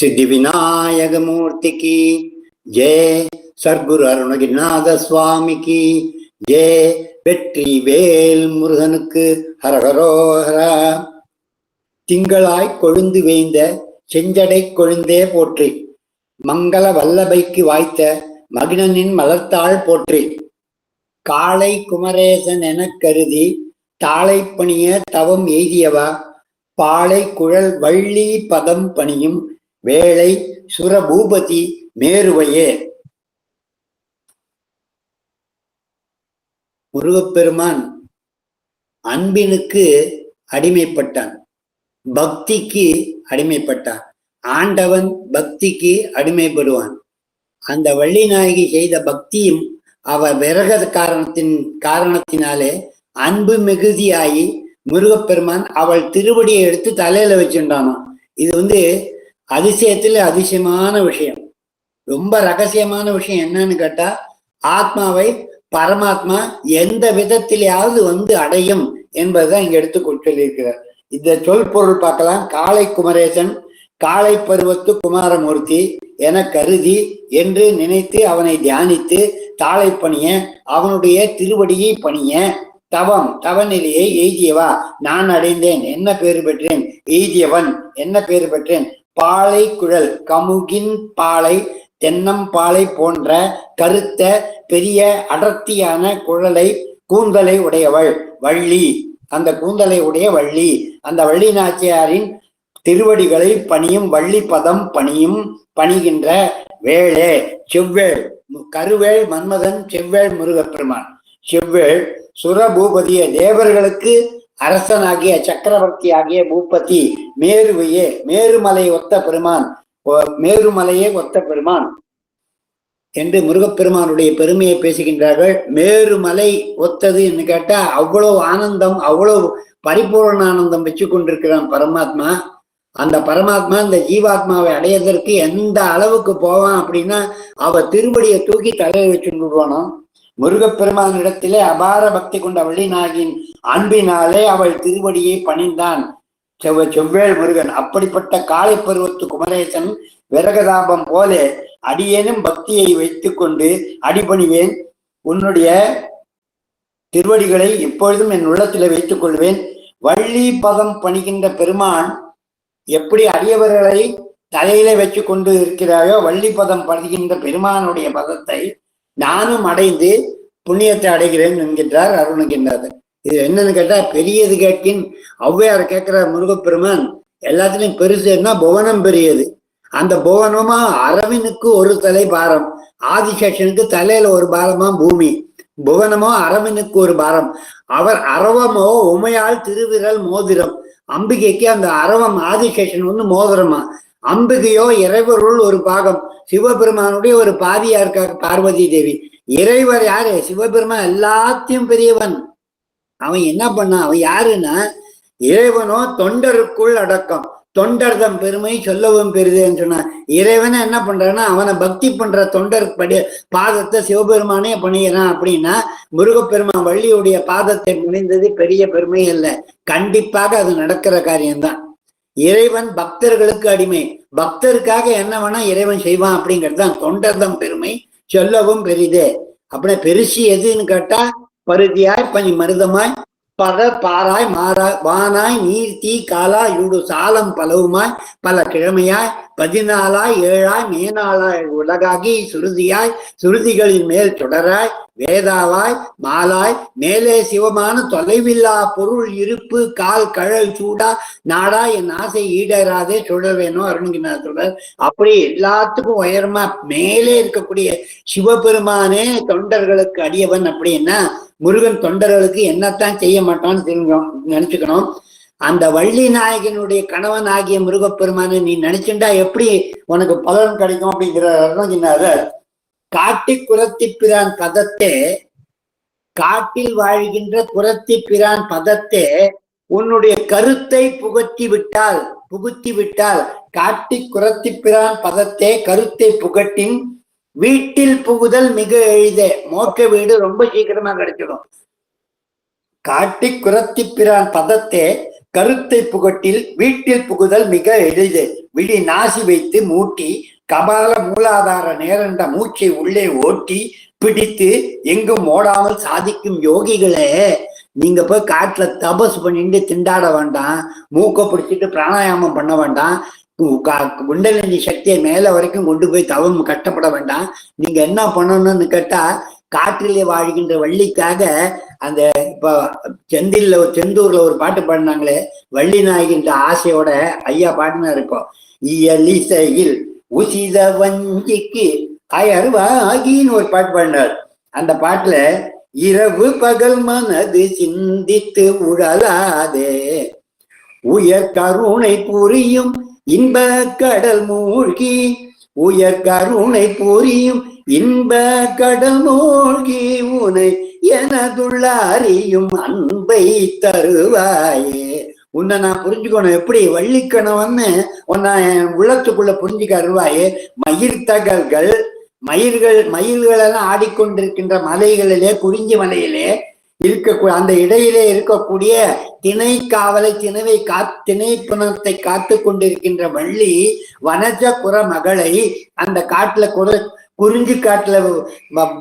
சித்தி விநாயக மூர்த்திக்கு ஜெய சர்க்குரு அருணகிரிநாத சுவாமிக்கு ஜே வெற்றி வேல் முருகனுக்கு ஹரஹரோஹரா. திங்களாய் கொழுந்து வேய்ந்த செஞ்சடை கொழுந்தே போற்றி. மங்கள வல்லபைக்கு வாய்த்த மகிழனின் மலர்த்தாள் போற்றி. காளை குமரேசன் எனக் கருதி தாளை பணிய தவம் எய்தியவா. பாளை குழல் வள்ளி பதம் பணியும் வேளை சுரபூபதி மேருவையே. முருகப்பெருமான் அன்பினுக்கு அடிமைப்பட்டான். பக்திக்கு அடிமைப்பட்டான். ஆண்டவன் பக்திக்கு அடிமைப்படுவான். அந்த வள்ளிநாயகி செய்த பக்தியும் அவ விரக காரணத்தின் காரணத்தினாலே அன்பு மிகுதியாகி முருகப்பெருமான் அவள் திருவடியை எடுத்து தலையில வச்சுட்டானாம். இது வந்து அதிசயத்தில் அதிசயமான விஷயம். ரொம்ப ரகசியமான விஷயம் என்னன்னு கேட்டா ஆத்மாவை பரமாத்மா எந்த விதத்திலேயாவது வந்து அடையும் என்பதுதான் இங்க எடுத்து சொல்லியிருக்கிறார். இந்த சொல் பொருள் பார்க்கலாம். காளை குமரேசன் காளை பருவத்து குமாரமூர்த்தி என கருதி என்று நினைத்து அவனை தியானித்து தாளை பணிய அவனுடைய திருவடியை பணிய தவம் தவநிலையை எய்தியவா? நான் அடைந்தேன். என்ன பேறு பெற்றேன்? எய்தியவன். என்ன பேறு பெற்றேன்? பாலை குழல் கமுகின் பாலை தென்னம்பாலை போன்ற கருத்த பெரிய அடர்த்தியான குழலை கூந்தலை உடையவள் வள்ளி. அந்த கூந்தலை உடைய வள்ளி. அந்த வள்ளி நாச்சியாரின் திருவடிகளை பணியும் வள்ளி பதம் பணியும் பணிகின்ற வேளே செவ்வேள் கருவேள் மன்மதன் செவ்வேள் முருகப்பெருமான். செவ்வேள் சுரபூபதிய தேவர்களுக்கு அரசனாகிய சக்கரவர்த்தி ஆகிய பூபதி மேருவையே மேருமலை ஒத்த பெருமான் மேருமலையே ஒத்த பெருமான் என்று முருகப்பெருமானுடைய பெருமையை பேசுகின்றார்கள். மேருமலை ஒத்தது என்று கேட்டா அவ்வளவு ஆனந்தம் அவ்வளவு பரிபூர்ண ஆனந்தம் வச்சு கொண்டிருக்கிறான் பரமாத்மா. அந்த பரமாத்மா இந்த ஜீவாத்மாவை அடையதற்கு எந்த அளவுக்கு போவான் அப்படின்னா அவ திருவடியை தூக்கி தலையை வச்சு விடுவானோ முருகப்பெருமான் இடத்திலே அபார பக்தி கொண்ட வள்ளிநாகின் அன்பினாலே அவள் திருவடியை பணிந்தான். செவ்வ செவ்வேள் முருகன் அப்படிப்பட்ட காலை பருவத்து குமரேசன் விரகதாபம் போல அடியேனும் பக்தியை வைத்துக்கொண்டு அடிபணிவேன். உன்னுடைய திருவடிகளை எப்பொழுதும் என் உள்ளத்தில் வைத்துக் கொள்வேன். வள்ளி பதம் பணிகின்ற பெருமான் எப்படி அடியவர்களை தலையில வச்சு கொண்டு இருக்கிறாயோ வள்ளி பதம் பணிகின்ற பெருமானுடைய பதத்தை நானும் அடைந்து புண்ணியத்தை அடைகிறேன் என்கின்றார் அருணுகின்றார் இது என்னன்னு கேட்டா பெரியது கேட்கின் ஔவையார் கேட்கிற முருகப்பெருமான் எல்லாத்துலயும் பெருசுன்னா புவனம் பெரியது. அந்த புவனமா அரவினுக்கு ஒரு தலை பாரம் ஆதிசேஷனுக்கு தலையில ஒரு பாரமா பூமி புவனமோ அரவினுக்கு ஒரு பாரம். அவர் அரவமோ உமையால் திருவிரல் மோதிரம் அம்பிகைக்கு அந்த அரவம் ஆதிசேஷன் வந்து மோதிரமா. அம்பிகையோ இறைவருள் ஒரு பாகம் சிவபெருமானுடைய ஒரு பாதியா இருக்கார் பார்வதி தேவி. இறைவர் யாரு? சிவபெருமான் எல்லாத்தையும் பெரியவன். அவன் என்ன பண்ணான் அவன் யாருன்னா? இறைவனோ தொண்டருக்குள் அடக்கம். தொண்டர்தம் பெருமை சொல்லவும் பெருதுன்னு சொன்னான். இறைவனை என்ன பண்றான்னா அவனை பக்தி பண்ற தொண்டர் படி பாதத்தை சிவபெருமானே பணியிறான் அப்படின்னா முருகப்பெருமான் வள்ளியுடைய பாதத்தை முடிந்தது பெரிய பெருமை இல்லை கண்டிப்பாக அது நடக்கிற காரியம்தான். இறைவன் பக்தர்களுக்கு அடிமை. பக்தருக்காக என்ன வேணா இறைவன் செய்வான் அப்படிங்கிறது தான் தொண்டர்தம் பெருமை சொல்லவும் பெரிது. அப்படின்னா பெருசு எதுன்னு கேட்டா பருதியாய் பனி மருதமாய் பத பாராய் மாறாய் வானாய் நீர் தீ காலா இடு சாலம் பலவுமாய் பல கிழமையாய் பதினாலாய் ஏழாய் மேனாளாய் உலகாகி சுருதியாய் சுருதிகளின் மேல் தொடராய் வேதாவாய் மாலாய் மேலே சிவமான தொலைவில்லா பொருள் இருப்பு கால் கழல் சூடா நாடா என் ஆசை ஈடேறாதே சுடர் வேணும் அருணுகினார் தொடர் அப்படி எல்லாத்துக்கும் உயரமா மேலே இருக்கக்கூடிய சிவபெருமானே தொண்டர்களுக்கு அடியவன் அப்படின்னா முருகன் தொண்டர்களுக்கு என்னத்தான் செய்ய மாட்டான்னு தெரிஞ்சோம் நினைச்சுக்கணும். அந்த வள்ளி நாயகனுடைய கணவன் ஆகிய முருகப்பெருமானை நீ நினைச்சுண்டா எப்படி உனக்கு பலன் கிடைக்கும் அப்படிங்கிற சொன்னாரு. காட்டி குரத்தி பிரான் பதத்தே காட்டில் வாழ்கின்ற குரத்தி பிரான் பதத்தே உன்னுடைய கருத்தை புகட்டி விட்டால் புகுத்தி விட்டால் காட்டி குரத்தி பிரான் பதத்தே கருத்தை புகட்டின் வீட்டில் புகுதல் மிக எளிதே. மோட்ச வீடு ரொம்ப சீக்கிரமா கிடைச்சிடும். காட்டி குரத்தி பிரான் பதத்தே கருத்தை புகட்டில் வீட்டில் புகுதல் மிக எளிது. விழி நாசி வைத்து மூட்டி கபால மூலாதார நேரண்ட மூச்சை உள்ளே ஓட்டி பிடித்து எங்கும் ஓடாமல் சாதிக்கும் யோகிகளே நீங்க போய் காட்டுல தபஸ் பண்ணிட்டு திண்டாட வேண்டாம். மூக்க பிடிச்சிட்டு பிராணாயாமம் பண்ண வேண்டாம். குண்டலினி சக்தியை மேல வரைக்கும் கொண்டு போய் தவம் கஷ்டப்பட வேண்டாம். நீங்க என்ன பண்ணணும்னு கேட்டா காற்றிலே வாழ்கின்ற வள்ளிக்காக அந்த இப்போ செந்தில்ல செந்தூர்ல ஒரு பாட்டு பாடினாங்களே வள்ளி நாய்கின்ற ஆசையோட ஐயா பாடினா இருப்போம் இயலிசையில் உசித வஞ்சிக்கு அயர்வாகின்னு ஒரு பாட்டு பாடினார். அந்த பாட்டுல இரவு பகல் மனது சிந்தித்து உழலாதே. உயர் கருணை புரியும் இன்ப கடல் மூழ்கி உயர் கருணை புரியும். இன்ப கடல் மூழ்கி உனை எனதுள்ள அறியும் அன்பை தருவாயே. உன்னை நான் புரிஞ்சுக்கணும். எப்படி வள்ளிக்கணவன்னு உன்னை என் உள்ளத்துக்குள்ள புரிஞ்சுக்க அருவாயே மயிர் தகல்கள் மயிர்கள் மயில்கள் எல்லாம் ஆடிக்கொண்டிருக்கின்ற மலைகளிலே குறிஞ்சி மலையிலே இருக்க அந்த இடையிலே இருக்கக்கூடிய திணை காவலை திணவை கா திணை புனத்தை காத்து கொண்டிருக்கின்ற வள்ளி வனஜ குற மகளை அந்த காட்டுல குற குறிஞ்சி காட்டுல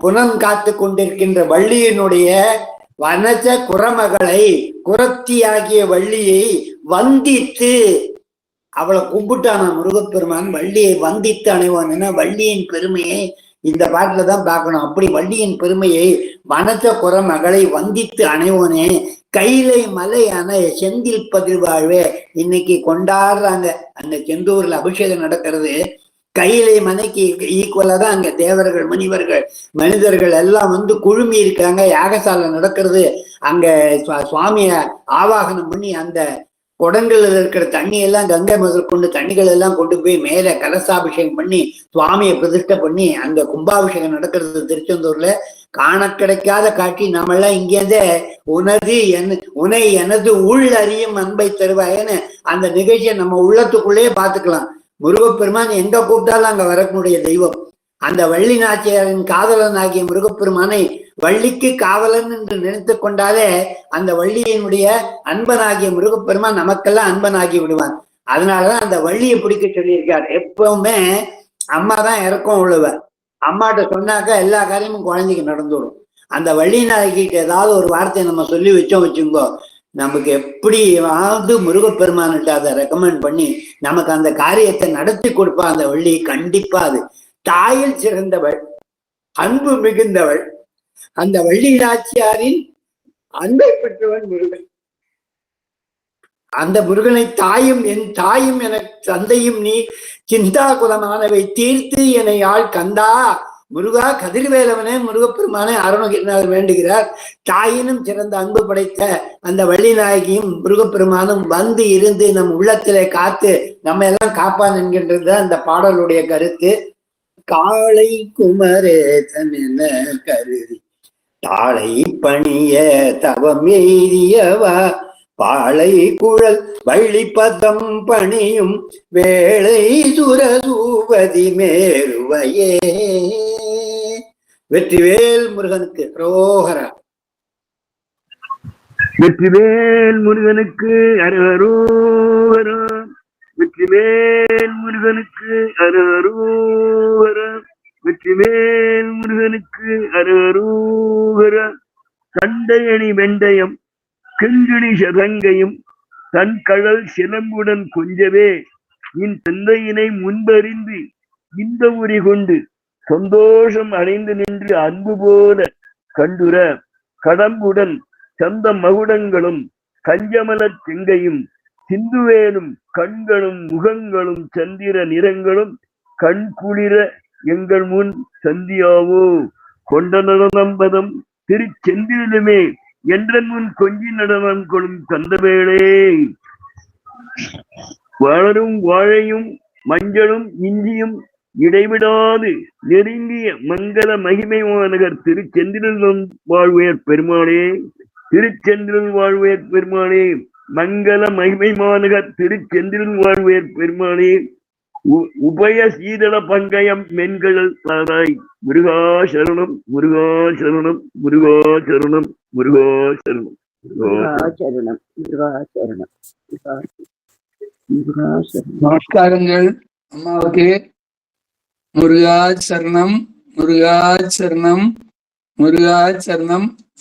புனம் காத்து கொண்டிருக்கின்ற வள்ளியினுடைய வனஜ குறமகளை குரத்தியாகிய வள்ளியை வந்தித்து அவளை கும்பிட்டான முருகப்பெருமான். வள்ளியை வந்தித்து அணைவான். வள்ளியின் பெருமையை இந்த பாட்டில் தான் பார்க்கணும். அப்படி வள்ளியின் பெருமையை வனத்த குற மகளை வந்தித்து அணைவோனே கைலை மலையான செந்தில் பதிர்வாழ்வே இன்னைக்கு கொண்டாடுறாங்க. அங்க செந்தூர்ல அபிஷேகம் நடக்கிறது. கையிலை மனைக்கு ஈக்குவலா தான் அங்க தேவர்கள் முனிவர்கள் மனிதர்கள் எல்லாம் வந்து குழுமி இருக்காங்க. யாகசாலை நடக்கிறது. அங்க சுவாமிய ஆவாகனம் பண்ணி அந்த குடங்கள்ல இருக்கிற தண்ணி எல்லாம் கங்கை முதல் கொண்டு தண்ணிகள் எல்லாம் கொண்டு போய் மேல கலசாபிஷேகம் பண்ணி சுவாமியை பிரதிஷ்டை பண்ணி அந்த கும்பாபிஷேகம் நடக்கிறது திருச்செந்தூர்ல. காண கிடைக்காத காட்சி நம்மெல்லாம் இங்கேருந்தே உனது என் உனை எனது உள் அறியும் அன்பை தருவாயன்னு அந்த நிகழ்ச்சியை நம்ம உள்ளத்துக்குள்ளேயே பார்த்துக்கலாம். முருகப்பெருமான் எங்க கூப்பிட்டாலும் அங்க வரக்கூடிய தெய்வம். அந்த வள்ளி நாச்சியாரின் காதலன் ஆகிய முருகப்பெருமானை வள்ளிக்கு காவலன் என்று நினைத்து கொண்டாலே அந்த வள்ளியினுடைய அன்பனாகிய முருகப்பெருமான் நமக்கெல்லாம் அன்பனாகி விடுவான். அதனாலதான் அந்த வள்ளியை பிடிக்க சொல்லியிருக்கார். எப்பவுமே அம்மா தான் இறக்கம் உள்ளவர் அம்மாட்ட சொன்னாக்கா எல்லா காரியமும் குழந்தைக்கு நடந்துடும் அந்த வள்ளி நாயகிட்ட ஏதாவது ஒரு வார்த்தையை நம்ம சொல்லி வச்சோம் வச்சுங்கோ நமக்கு எப்படியாவது முருகப்பெருமான்கிட்ட அதை ரெக்கமெண்ட் பண்ணி நமக்கு அந்த காரியத்தை நடத்தி கொடுப்பா அந்த வள்ளி. கண்டிப்பா அது தாயில் சிறந்தவள் அன்பு மிகுந்தவள். அந்த வள்ளி நாச்சியாரின் அன்பை பெற்றவன் முருகன். அந்த முருகனை தாயும் என் தாயும் என தந்தையும் நீ சிந்தாகுலமானவை தீர்த்து என்னை ஆள் கந்தா. முருகா கதிர்வேலவனே முருகப்பெருமானே அருணகிரிநாதர் வேண்டுகிறார். தாயினும் சிறந்த அன்பு படைத்த அந்த வள்ளிநாயகியும் முருகப்பெருமானும் வந்து இருந்து நம் உள்ளத்திலே காத்து நம்ம எல்லாம் காப்பான் என்கின்றது அந்த பாடலுடைய கருத்து. காளை குமரேசன் என கருதி தாளை பணிய தவம் எய்தியவா? பாளை குழல் வள்ளிப்பதம் பணியும் வேளை சுரசூபதி மேருவையே. வெற்றிவேல் முருகனுக்கு ரோகரா வெற்றிவேல் முருகனுக்கு அரகரோகரா வெற்றிமேல் முருகனுக்கு அரகரோகரா வெற்றிவேல் முருகனுக்கு அரகரோகரா சண்டையணி வெண்டயம் கிங்கிணி சதங்கையும் தன் கடல் சிலம்புடன் கொஞ்சவே இன் தந்தையினை முன்பறிந்து இந்த உரி கொண்டு சந்தோஷம் அடைந்து நின்று அன்பு போல கண்டுர கடம்புடன் சந்த மகுடங்களும் கஞ்சமலச் செங்கையும் சிந்துவேனும் கண்களும் முகங்களும் சந்திர நிறங்களும் கண் குளிர எங்கள் முன் சந்தியாவோ கொண்ட நடனம்பதம் திருச்செந்திரமே திருச்செந்திலுமே என்ற முன் கொஞ்சி நடனம் கொள்ளும் கந்தவேளே வளரும் வாழையும் மஞ்சளும் இஞ்சியும் இடைவிடாது நெருங்கிய மங்கள மகிமை மாநகர் திருச்செந்திரன் வாழ்வேர் பெருமாளே திருச்செந்திரன் வாழ்வேர் பெருமாளே மங்கள மகிமை மாநகர் திருச்செந்திரன் வாழ்வேர் பெருமாளே உ- உபய சீதள பங்கயம் மென்கடல் தாராய் முருகா சரணம் முருகா சரணம் முருகா சரணம் முருகா சரணம் முருகா முருகாச்சரணம் முருகாச்சரணம் முருகாச்சரணம் நமஸ்காரங்கள். அம்மாவுக்கு முருகா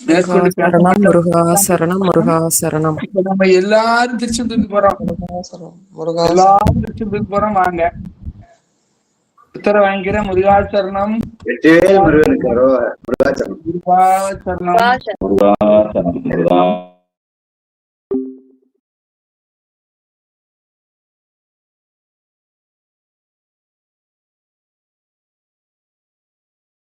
சரணம் முருகா சரணம் முருகா சரணம். நம்ம எல்லாரும் திருச்செந்தூருக்கு போறோம். முருகா எல்லாரும் திருச்செந்தூருக்கு போறோம். வாங்க. உத்தரவு வாங்கிக்கிறேன். முருகா சரணம். முருகா சரணம். முருகா சரணம் முருகா.